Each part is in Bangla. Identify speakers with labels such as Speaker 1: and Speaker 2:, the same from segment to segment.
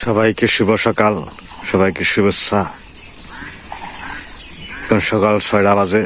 Speaker 1: সবাইকে শুভ সকাল সবাইকে শুভেচ্ছা। এখন সকাল ছয়টা বাজে।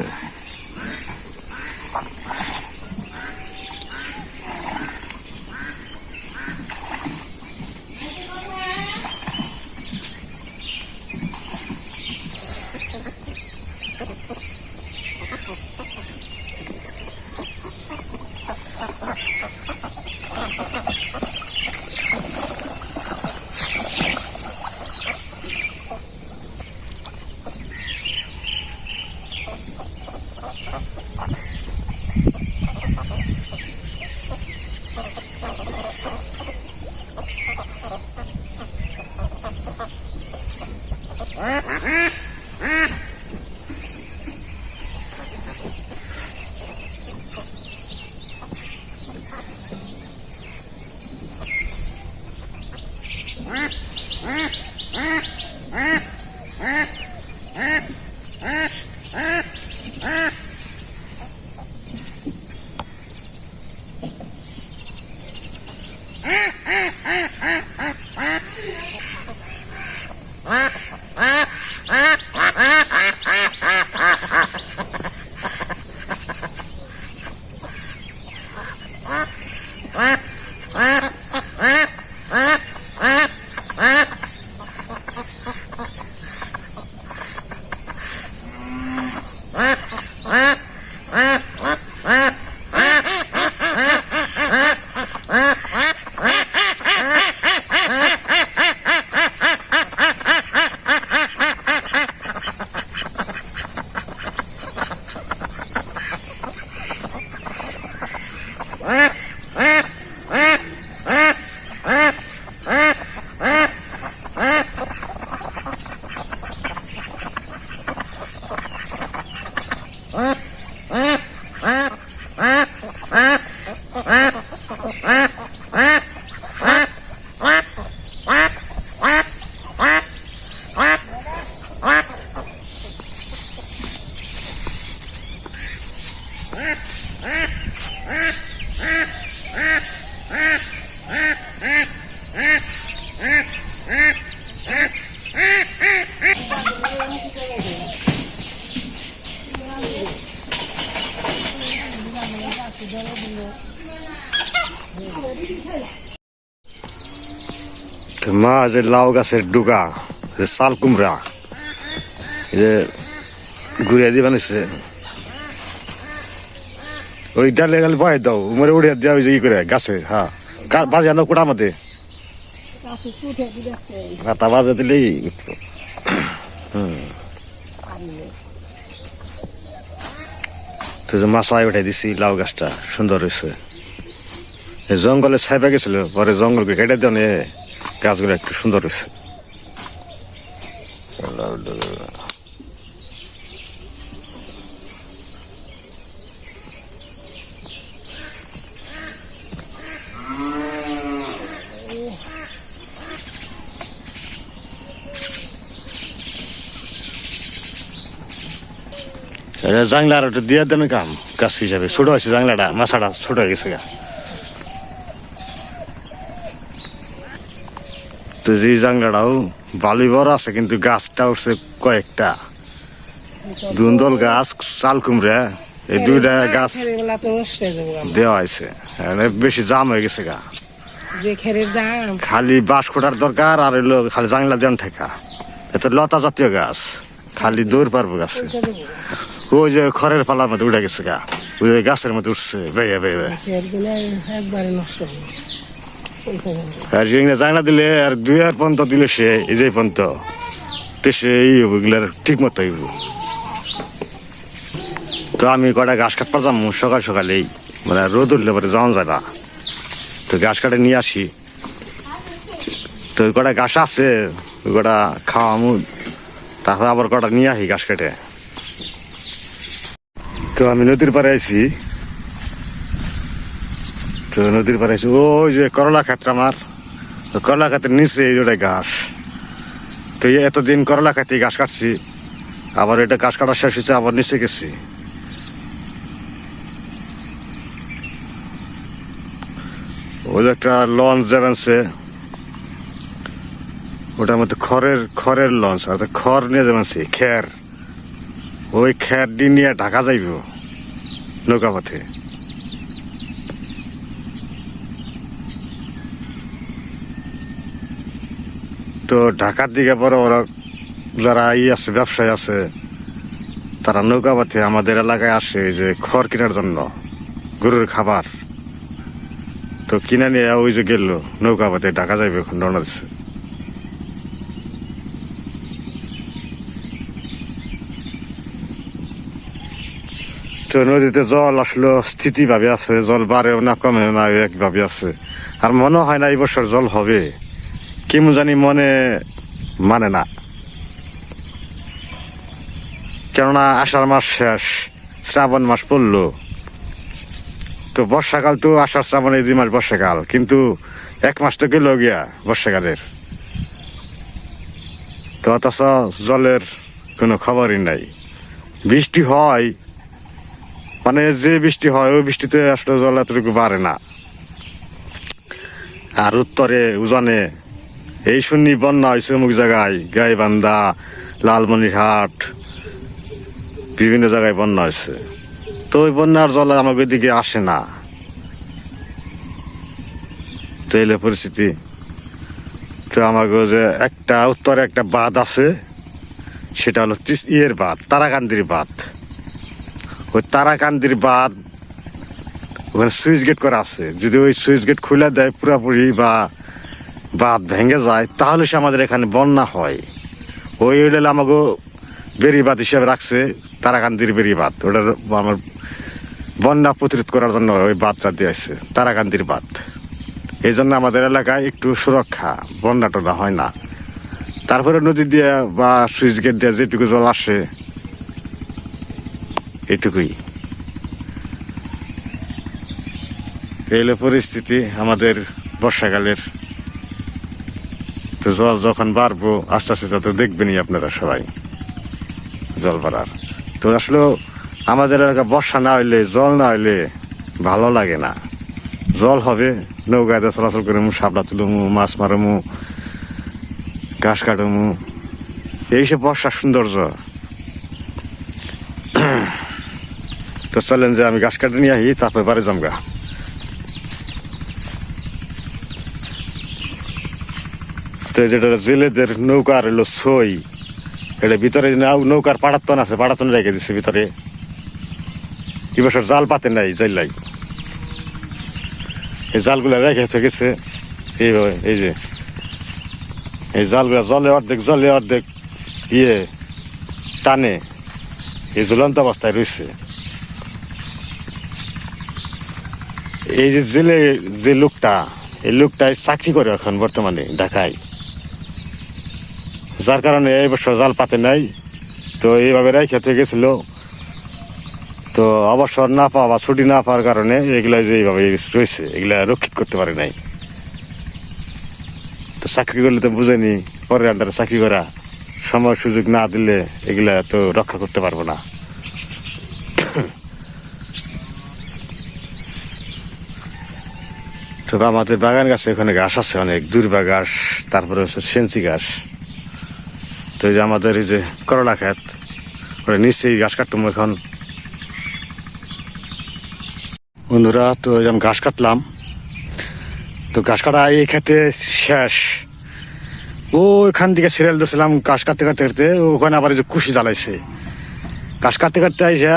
Speaker 1: মা যে লাউ গাছের ডুগা যে শাল কুমড়া যে ঘুরিয়ে দিয়ে বানিয়েছে। ওই ডালে গেলে ভয় দাও উমরে উড়িয়ে দেওয়া যে ই করে গাছে হ্যাঁ কার বাজে আনো কোটা মতে হাতা বাজে দিলেই। হুম। তো যে মাছায় উঠাই দিছি লাউ গাছটা সুন্দর হয়েছে। জঙ্গলে ছাইপা গেছিল পরে জঙ্গলকে কেটে দেওয়া নিয়ে গাছগুলো একটু সুন্দর হয়েছে। জাংলার দিয়ে দেন কাম, গাছ হিসাবে। ছোট আছে জাংলাটা, মাছাটা ছোট হয়ে গেছে গা। তো যে জাংলাটাও বালি বড় আছে কিন্তু গাছটা উঠছে কয়েকটা। দুন্দল গাছ চাল কুমড়া এই দুইটা গাছ
Speaker 2: হয়ে যাবে আমার।
Speaker 1: দেওয়া হয়েছে। এখানে বেশি জাম হয়ে গেছে গা। খালি বাঁশ খোটার দরকার আর হইল খালি জাংলা দেন ঠেকা। এত লতা জাতীয় গাছ খালি দৌড় পারব গাছে। ওই যে খড়ের পালার মধ্যে উঠে গেছে গা। ওই গাছের মধ্যে উঠছে বেয়ে বেয়ে
Speaker 2: একবারে নষ্ট
Speaker 1: আর যেগুলো জাংলা দিলে আর দুই হাজার পর্যন্ত দিলে সে, এই যে পর্যন্ত তো সে এই হব এগুলার ঠিক মতো হইব। তো আমি কটা ঘাস কাটতে পারতাম সকাল সকালেই। মানে রোদ উঠলে পরে যাওয়া যায় তো ঘাস কাটে নিয়ে আসি। তো ওই কটা ঘাস আছে ওই কটা খাওয়ামু। তারপর আবার কটা নিয়ে আসি ঘাস কেটে। তো আমি নদীর পাড়ে আছি তো নদীর পাড়ে আছি ওই যে করলা ক্ষেত্র আমার করলা ক্ষেত্রের নিচে এই ওটা ঘাস। তো এতদিন করলা খাতে ঘাস কাটছি, আবার এটা ঘাস কাটার শেষ হয়েছে, আবার নিচে গেছি। ওই একটা লঞ্চ যাবেন সে ওটার মধ্যে খড়ের খড়ের লঞ্চ অর্থাৎ খড় নিয়ে যাবেন সে খের। ওই খের দিয়ে নিয়ে ঢাকা যাইব নৌকা পথে তো ঢাকার দিকে বড় ওরা যারা ই আছে, ব্যবসায়ী আছে, তারা নৌকা পথে আমাদের এলাকায় আসে যে খড় কেনার জন্য, গরুর খাবার। তো কিনে নিয়ে ওই যে গেল, নৌকা পথে ঢাকা যাইবে এখন রওনা তো নদীতে জল আসলো, স্থিতিভাবে আছে, জল বাড়েও না, কমেও না, একভাবে আছে। আর মনে হয় না এই বছর জল হবে। কেমন জানি মনে মানে না। কেননা আষাঢ় মাস শেষ, শ্রাবণ মাস পড়ল। তো বর্ষাকাল তো আষাঢ়, শ্রাবণ এই দুই মাস বর্ষাকাল, কিন্তু এক মাস তো গেল গিয়া বর্ষাকালের। তো অথচ জলের কোনো খবরই নাই। বৃষ্টি হয় মানে যে বৃষ্টি হয়, ওই বৃষ্টিতে আসলে জল এতটুকু বাড়ে না। আর উত্তরে উজানে এই শুনি বন্যা হয়েছে অমুক জায়গায়, গাইবান্ধা লালমনিরহাট বিভিন্ন জায়গায় বন্যা হয়েছে তো ওই বন্যার জল আমাদের দিকে আসে না। তো পরিস্থিতি। তো আমাকে যে একটা উত্তরে একটা বাঁধ আছে, সেটা হলো ইয়ের বাঁধ, তারাকান্দির বাঁধ। ওই তারাকান্দির বাঁধ ওখানে সুইচ গেট করা আছে। যদি ওই সুইচ গেট খুলে দেয় পুরাপুরি বা বাঁধ ভেঙে যায়, তাহলে সে আমাদের এখানে বন্যা হয়। ওই হলে আমাকে বেরিবাদ হিসেবে রাখছে, তারাকান্দির বেরিবাদ ওটার আমার বন্যা প্রতিরোধ করার জন্য ওই বাঁধটা দিয়েছে তারাকান্দির বাঁধ। এই জন্য আমাদের এলাকায় একটু সুরক্ষা, বন্যা টন্যা হয় না। তারপরে নদী দিয়ে বা সুইচ গেট দিয়ে যেটুকু জল আসে, এটুকুই। এই পরিস্থিতি আমাদের বর্ষাকালের। তো জল যখন বাড়বো, আস্তে আস্তে তত দেখবেনই আপনারা সবাই। জল বাড়ার। তো আসলে আমাদের এলাকা বর্ষা না হইলে, জল না হইলে ভালো লাগে না। জল হবে, নৌকায় চলাচল করে মু সাবলা তুলমু, মাছ মারমু, ঘাস কাটমু। এইসব বর্ষার সৌন্দর্য। তো চলেন যে আমি ঘাস কাটে নিয়ে আহি তারপরে বাড়ি জমগা তো যেটা জেলেদের নৌকা আর সই, এটা ভিতরে নৌকার পাড়াতন আছে পাড়াতন রেখে দিচ্ছে ভিতরে। এই বছর জাল পাতে নাই জাইলাই এই জালগুলা রেখে থেকেছে এইভাবে এই যে, এই জালগুলা জলে অর্ধেক জলে অর্ধেক ইয়ে টানে। এই ঝুলন্ত অবস্থায় রয়েছে এই যে জেলে যে লোকটা, এই লোকটাই চাকরি করে এখন বর্তমানে ঢাকায়। যার কারণে এই বছর জাল পাতে নাই, তো এইভাবে রেখে থেকে গেছিল। তো অবসর না পাওয়া বা ছুটি না পাওয়ার কারণে এগুলা যে এইভাবে রয়েছে, এগুলা রক্ষিত করতে পারে নাই। তো চাকরি করলে তো বুঝেনি, পরের আন্ডারে চাকরি করা সময় সুযোগ না দিলে এগুলা তো রক্ষা করতে পারব না। তবে আমাদের বাগান গাছে ওখানে ঘাস আছে অনেক, দুর্বা ঘাস, তারপরে হচ্ছে সেন্সি ঘাস। তো এই যে আমাদের এই যে করলা ক্ষেত, ওটা নিশ্চয়ই ঘাস কাটতাম এখন। বন্ধুরা, তো আমি ঘাস কাটলাম, তো ঘাস কাটা এই খেতে শেষ। ও, এখান থেকে সিরিয়াল ধরছিলাম ঘাস কাটতে কাটতে কাটতে, ওখানে আবার যে কুশি জ্বালাইছে। ঘাস কাটতে কাটতে আইসে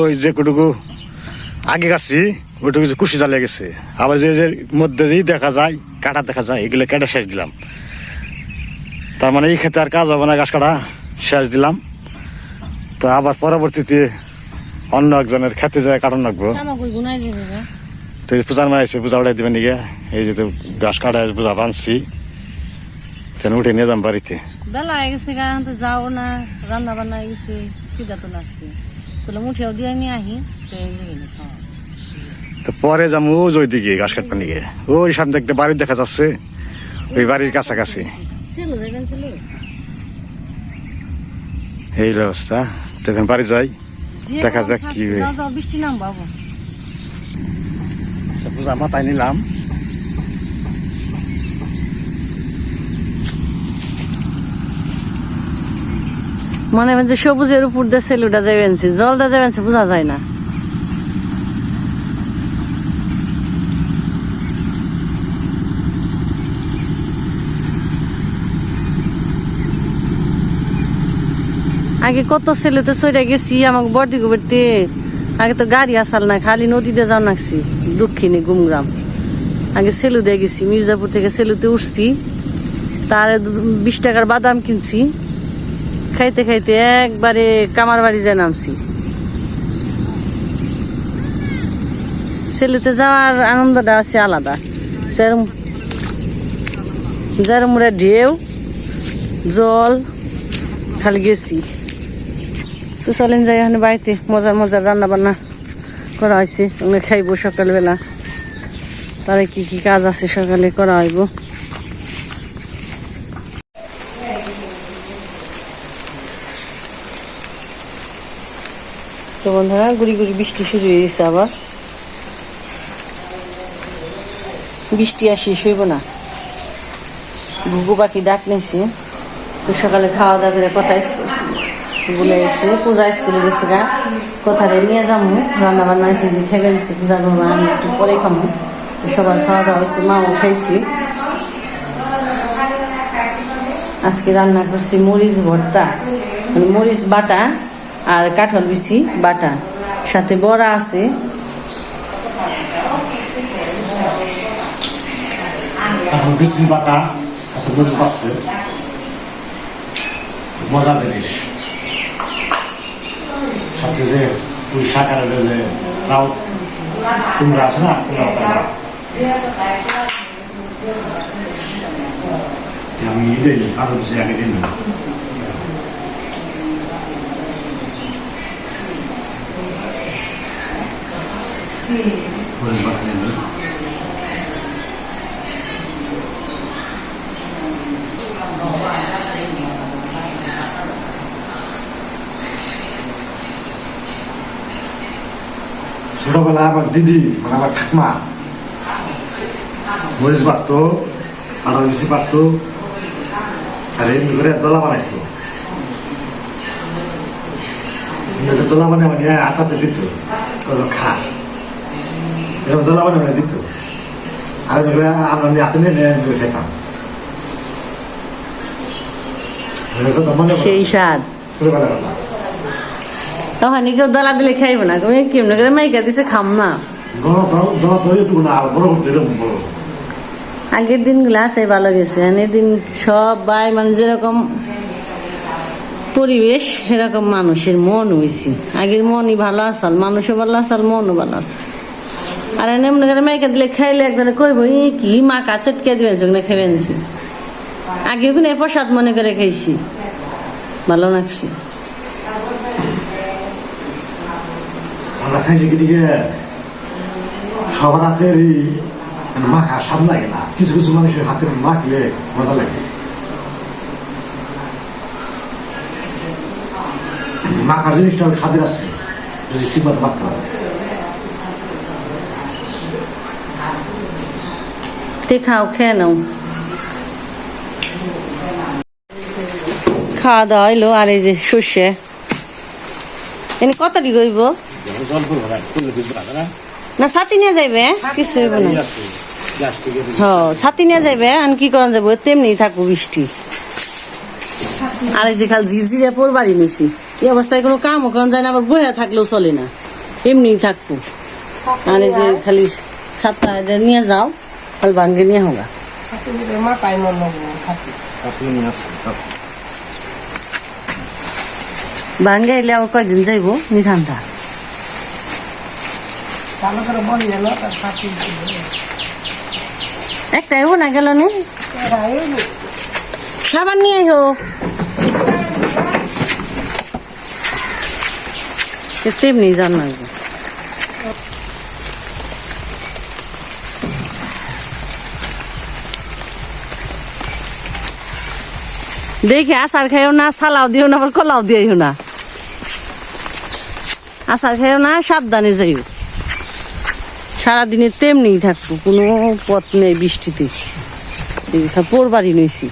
Speaker 1: ওই যে কুটুকু আগে কাটছি ওইটুকু যে কুশি জ্বালিয়ে গেছে। আবার যে মধ্যে যেই দেখা যায়, কাটা দেখা যায়, এগুলো কেটে শেষ দিলাম। তার মানে এই ক্ষেত্রে আর কাজ হবে না ঘাস কাটা। শেষ দিলাম। তো আবার পরবর্তীতে অন্য একজনের খেতে যায়
Speaker 2: যাবে গা।
Speaker 1: তো পূজার মা এসে পূজা উঠাই দিবেন নিগে। এই যে তো ঘাস কাটা পূজা বানছি। তেন উঠে নিয়ে যাম বাড়িতে।
Speaker 2: বেলা হয়ে গেছে গা তো যাও না রান্না বান্না গেছে খিদা তো লাগছে। তাহলে মুঠেও দিয়ে নিয়ে আহি তো এই যে
Speaker 1: তো পরে ও ওই দিকে গাছ কাটবার নিগে। ওই সামনে একটা বাড়ি দেখা যাচ্ছে। ওই বাড়ির কাছাকাছি। এই অবস্থা দেখেন বাড়ি যাই। দেখা যাক কি
Speaker 2: জামা
Speaker 1: তাই আচ্ছা, নিলাম।
Speaker 2: মনে হয় সবুজের উপর দিয়ে সেলুটা যাবেন জল দিয়ে যাবেন বোঝা যায় না। আগে কত ছেলেতে সইরা গেছি, আমাকে বর্দি গোবরতে আগে তো গাড়ি আসাল না, খালি নদীতে যাও নাকছি দক্ষিণে গুমগ্রাম। আগে সেলু দিয়ে গেছি, মির্জাপুর থেকে সেলুতে উঠছি। তার বিশ টাকার বাদাম কিনছি। খাইতে খাইতে একবারে কামার বাড়ি যায় নামছি। সেলুতে যাওয়ার আনন্দটা আছে আলাদা। যেরম যেরম ঢেউ, জল, খালি গেছি। তো চলেন যাই, এখানে বাড়িতে মজার মজার রান্না বান্না করা হয়েছে। ওখানে খাইবো সকালবেলা। তারে কি কি কাজ আছে সকালে করা হইব? তো বন্ধুরা, গুড়ি গুড়ি বৃষ্টি শুরু হয়ে গেছে আবার। বৃষ্টি আর শেষ হইব না। ঘুঘু পাখি ডাক নিয়েছে তো সকালে খাওয়া দাওয়া করে কথা বলে এসে পূজা স্কুলে গেছে গা। কথারে নিয়ে যাব রান্না বান্না এসে যে পূজা করব, আমি একটু পরে খাব সবার খাওয়া দাওয়া হয়েছে, মাও খাইছি। আজকে রান্না করছি মরিচ ভর্তা মানে মরিচ বাটা আর কাঁঠাল বিচি বাটা। সাথে বড়া আছে।
Speaker 1: বাটা মজার জিনিস। সাথে যে ওই সাকারের যে রাও কুমড়া আছে না? পাতা আমি দিই আরও বেশি আগে দিন মরিচ বাটা নিয়ে ছোটবেলা আমার দিদি মানে আমার ঠাকমা। মরিচ বাড়তো আরও বেশি পারতো আর এমনি করে দোলা বানাইতো। দোলা বানিয়ে মানে আটাতে দিত। কোনো খা এরকম দোলা বানিয়ে মানে দিত। আর এমনি করে আমরা হাতে নিয়ে খেতাম। মনে।
Speaker 2: সেই স্বাদ। তখন কেউ দলা দিলে খাইব না। তুমি কেমন করে মাইকা দিছে খাম না।
Speaker 1: না এরকম
Speaker 2: আগের দিনগুলো আছে ভালো গেছে এনে দিন সব বাই মানে যেরকম পরিবেশ সেরকম মানুষের মন হয়েছে আগের মনই ভালো আসাল মানুষও ভালো আসাল মনও ভালো আছে আর এনে মনে করে মাইকা দিলে খাইলে একজনে কইব ই কি মা কাছে কে দিবেন সেখানে খেবেনছি আগে ওখানে প্রসাদ মনে করে খাইছি। ভালো লাগছে।
Speaker 1: সবার হাতের মাখা স্বাদ লাগে না। কিছু কিছু মানুষের মাখলে মজা লাগে। মাখার জিনিসটা স্বাদের আছে, যদি মাখতে পারে
Speaker 2: খাও খেয়ে খাওয়া দাওয়া হইল, আর এই যে সর্ষে। এনে কতটি গইব না ছাতি নিয়ে যাইবে কিছু হইব না। হ ছাতি নিয়ে যাইবে আর কি করা যাব? তেমনি থাকব বৃষ্টি। আর এই যে খাল ঝিরঝিরে পরবারই নিছি এই অবস্থায় কোনো কামও করা যায় না আবার বইয়া থাকলেও চলে না। এমনি থাকব। আর এই যে খালি ছাতা নিয়ে যাও খালি ভাঙ্গে নিয়ে হোগা ভাঙ্গে এলে আবার কয়দিন যাইব? নিঠান্ডা একটা হব না গেল নি? সাবান নিয়ে এসো তেমনি জান না দেখে আচার খাইও না সালাও দিও না আবার কলাও দিও না। আচার খাইও না সাবধানে যাইও। সারাদিনে তেমনি থাকতো কোনো পথ নেই বৃষ্টিতে। পড়বারই নইছি।